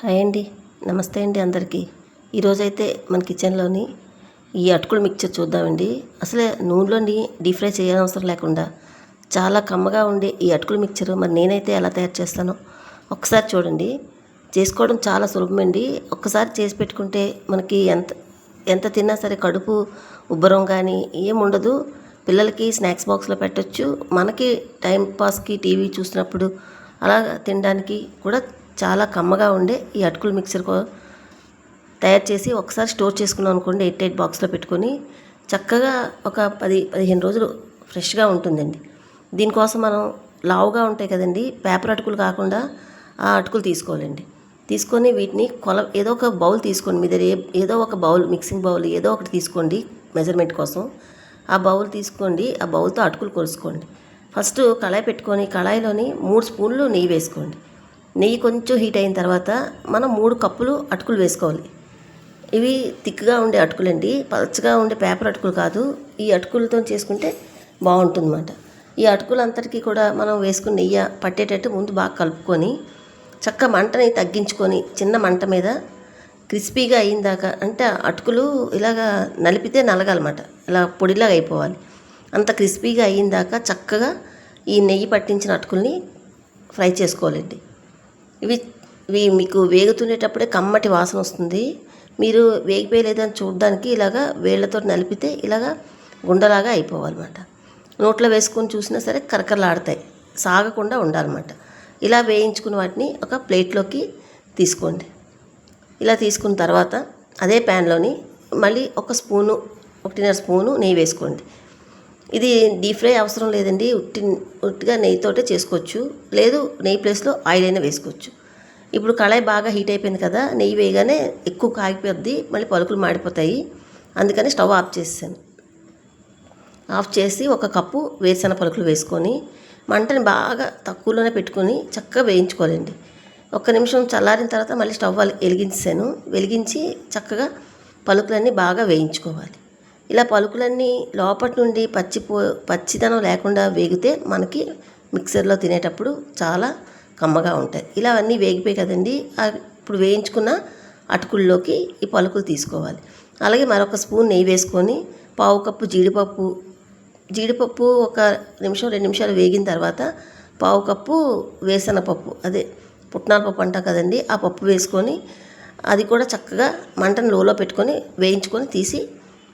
Hi అండి. నమస్తే అండి అందరికీ. ఈరోజైతే మన కిచెన్లోని ఈ అటుకుల మిక్చర్ చూద్దామండి. అసలే నూనెలోని డీప్ ఫ్రై చేయనవసరం లేకుండా చాలా కమ్మగా ఉండే ఈ అటుకుల మిక్చర్ మరి నేనైతే ఎలా తయారు చేస్తానో ఒకసారి చూడండి. చేసుకోవడం చాలా సులభమండి. ఒక్కసారి చేసి పెట్టుకుంటే మనకి ఎంత ఎంత తిన్నా సరే కడుపు ఉబ్బరం కానీ ఏముండదు పిల్లలకి స్నాక్స్ బాక్స్లో పెట్టొచ్చు. మనకి టైం పాస్కి టీవీ చూసినప్పుడు అలా తినడానికి కూడా చాలా కమ్మగా ఉండే ఈ అటుకుల మిక్చర్ తయారు చేసి ఒకసారి స్టోర్ చేసుకున్నాం అనుకోండి ఎయిట్ ఎయిట్ బాక్స్లో పెట్టుకొని చక్కగా ఒక పది పదిహేను రోజులు ఫ్రెష్గా ఉంటుందండి. దీనికోసం మనం లావుగా ఉంటాయి కదండి పేపర్ అటుకులు కాకుండా ఆ అటుకులు తీసుకోవాలండి. తీసుకొని వీటిని కొల ఏదో ఒక బౌల్ తీసుకోండి మీ దగ్గర ఏదో ఒక బౌల్ మిక్సింగ్ బౌల్ ఏదో ఒకటి తీసుకోండి మెజర్మెంట్ కోసం. ఆ బౌల్ తీసుకోండి ఆ బౌల్తో అటుకులు కొలుసుకోండి. ఫస్ట్ కళాయి పెట్టుకొని కళాయిలోని మూడు స్పూన్లు నెయ్యి వేసుకోండి. నెయ్యి కొంచెం హీట్ అయిన తర్వాత మనం మూడు కప్పులు అటుకులు వేసుకోవాలి. ఇవి తిక్కుగా ఉండే అటుకులండి. పలచగా ఉండే పేపర్ అటుకులు కాదు. ఈ అటుకులతో చేసుకుంటే బాగుంటుందన్నమాట. ఈ అటుకులు అంతటికీ కూడా మనం వేసుకున్న నెయ్యి పట్టేటట్టు ముందు బాగా కలుపుకొని చక్క మంటని తగ్గించుకొని చిన్న మంట మీద క్రిస్పీగా అయిందాక అంటే అటుకులు ఇలాగా నలిపితే నలగాలన్నమాట. ఇలా పొడిలాగా అయిపోవాలి. అంత క్రిస్పీగా అయిందాక చక్కగా ఈ నెయ్యి పట్టించిన అటుకుల్ని ఫ్రై చేసుకోవాలండి. ఇవి ఇవి మీకు వేగుతునేటప్పుడే కమ్మటి వాసన వస్తుంది. మీరు వేగిపోయలేదని చూడడానికి ఇలాగా వేళ్ళతో నలిపితే ఇలాగా గుండలాగా అయిపోవాలన్నమాట. నోట్లో వేసుకొని చూసినా సరే కరకరలాడతాయి. సాగకుండా ఉండాలన్నమాట. ఇలా వేయించుకున్న వాటిని ఒక ప్లేట్లోకి తీసుకోండి. ఇలా తీసుకున్న తర్వాత అదే ప్యాన్లోని మళ్ళీ ఒక స్పూను ఒకటిన్నర స్పూను నెయ్యి వేసుకోండి. ఇది డీప్ ఫ్రై అవసరం లేదండి. ఉట్టి ఉట్టిగా నెయ్యితోటే చేసుకోవచ్చు. లేదు నెయ్యి ప్లేస్లో ఆయిల్ అయినా వేసుకోవచ్చు. ఇప్పుడు కళాయి బాగా హీట్ అయిపోయింది కదా నెయ్యి వేయగానే ఎక్కువ కాగిపోద్ది మళ్ళీ పలుకులు మాడిపోతాయి. అందుకని స్టవ్ ఆఫ్ చేసాను ఆఫ్ చేసి ఒక కప్పు వేరుశెనగ పలుకులు వేసుకొని మంటని బాగా తక్కువలోనే పెట్టుకొని చక్కగా వేయించుకోవాలండి. ఒక్క నిమిషం చల్లారిన తర్వాత మళ్ళీ స్టవ్ వెలిగించాను వెలిగించి చక్కగా పలుకులన్నీ బాగా వేయించుకోవాలి. ఇలా పలుకులన్నీ లోపటి నుండి పచ్చిపో పచ్చిదనం లేకుండా వేగితే మనకి మిక్సర్లో తినేటప్పుడు చాలా కమ్మగా ఉంటాయి. ఇలా అన్నీ వేగిపోయి కదండి ఇప్పుడు వేయించుకున్న అటుకుల్లోకి ఈ పలుకులు తీసుకోవాలి. అలాగే మరొక స్పూన్ నెయ్యి వేసుకొని పావు కప్పు జీడిపప్పు జీడిపప్పు ఒక నిమిషం రెండు నిమిషాలు వేగిన తర్వాత పావు కప్పు వేసన పప్పు అదే పుట్నాల పప్పు అంట కదండి ఆ పప్పు వేసుకొని అది కూడా చక్కగా మంటను లోలో పెట్టుకొని వేయించుకొని తీసి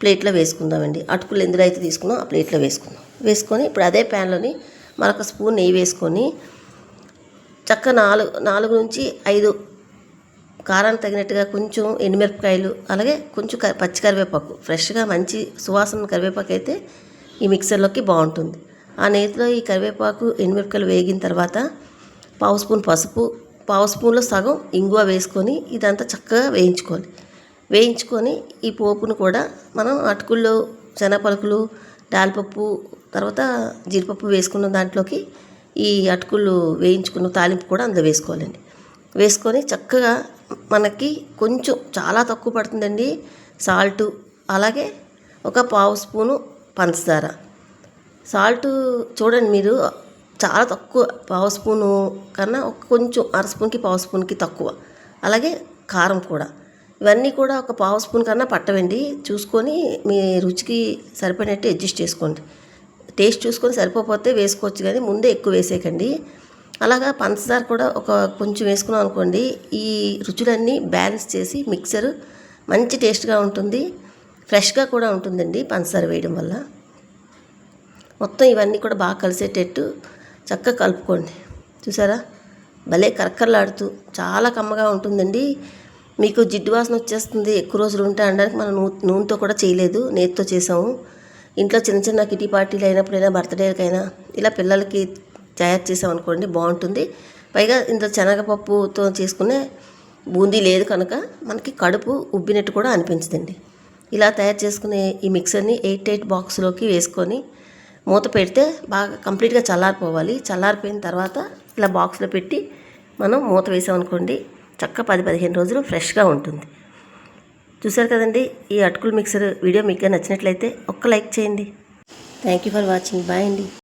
ప్లేట్లో వేసుకుందామండి. అటుకులు ఎందులో అయితే తీసుకున్నాం ఆ ప్లేట్లో వేసుకుందాం. వేసుకొని ఇప్పుడు అదే ప్యాన్లోని మరొక స్పూన్ నెయ్యి వేసుకొని చక్క నాలుగు నాలుగు నుంచి ఐదు కారానికి తగినట్టుగా కొంచెం ఎండుమిరపకాయలు అలాగే కొంచెం క- పచ్చి కరివేపాకు ఫ్రెష్గా మంచి సువాసన కరివేపాకు అయితే ఈ మిక్సర్లోకి బాగుంటుంది. ఆ నేతిలో ఈ కరివేపాకు ఎండుమిరపకాయలు వేగిన తర్వాత పావు స్పూన్ పసుపు పావు స్పూన్లో సగం ఇంగువ వేసుకొని ఇదంతా చక్కగా వేయించుకోవాలి. వేయించుకొని ఈ పోపును కూడా మనం అటుకుల్లో శనగపలుకులు దాల్పప్పు తర్వాత జీడిపప్పు వేసుకున్న దాంట్లోకి ఈ అటుకులు వేయించుకున్న తాలింపు కూడా అందులో వేసుకోవాలండి. వేసుకొని చక్కగా మనకి కొంచెం చాలా తక్కువ పడుతుందండి. సాల్ట్ అలాగే ఒక పావు స్పూను పంచదార. సాల్ట్ చూడండి మీరు చాలా తక్కువ పావు స్పూను కన్నా ఒక కొంచెం అర స్పూన్కి పావు స్పూన్కి తక్కువ. అలాగే కారం కూడా. ఇవన్నీ కూడా ఒక పావు స్పూన్ కన్నా పట్టవండి. చూసుకొని మీ రుచికి సరిపడినట్టు అడ్జస్ట్ చేసుకోండి. టేస్ట్ చూసుకొని సరిపోతే వేసుకోవచ్చు కానీ ముందే ఎక్కువ వేసేయకండి. అలాగా పంచదార కూడా ఒక కొంచెం వేసుకున్నాం అనుకోండి ఈ రుచులన్నీ బ్యాలెన్స్ చేసి మిక్సర్ మంచి టేస్ట్గా ఉంటుంది ఫ్రెష్గా కూడా ఉంటుందండి పంచదార వేయడం వల్ల. మొత్తం ఇవన్నీ కూడా బాగా కలిసేటట్టు చక్కగా కలుపుకోండి. చూసారా? భలే కరకరలాడుతూ చాలా కమ్మగా ఉంటుందండి. మీకు జిడ్డు వాసన వచ్చేస్తుంది ఎక్కువ రోజులు ఉంటే అనడానికి మనం నూ నూనెతో కూడా చేయలేదు నేతితో చేసాము. ఇంట్లో చిన్న చిన్న కిటీ పార్టీలు అయినప్పుడైనా బర్త్డేలకైనా ఇలా పిల్లలకి తయారు చేసామనుకోండి బాగుంటుంది. పైగా ఇందులో శనగపప్పుతో చేసుకునే బూందీ లేదు కనుక మనకి కడుపు ఉబ్బినట్టు కూడా అనిపించదండి. ఇలా తయారు చేసుకునే ఈ మిక్సర్ని ఎయిట్ ఎయిట్ బాక్స్లోకి వేసుకొని మూత పెడితే బాగా కంప్లీట్గా చల్లారిపోవాలి. చల్లారిపోయిన తర్వాత ఇలా బాక్స్లో పెట్టి మనం మూత వేసామనుకోండి చక్క పది పదిహేను రోజులు ఫ్రెష్గా ఉంటుంది. చూసారు కదండి ఈ అటుకుల మిక్సర్ వీడియో మీకు నచ్చినట్లయితే ఒక్క లైక్ చేయండి. Thank you for watching bye అండి.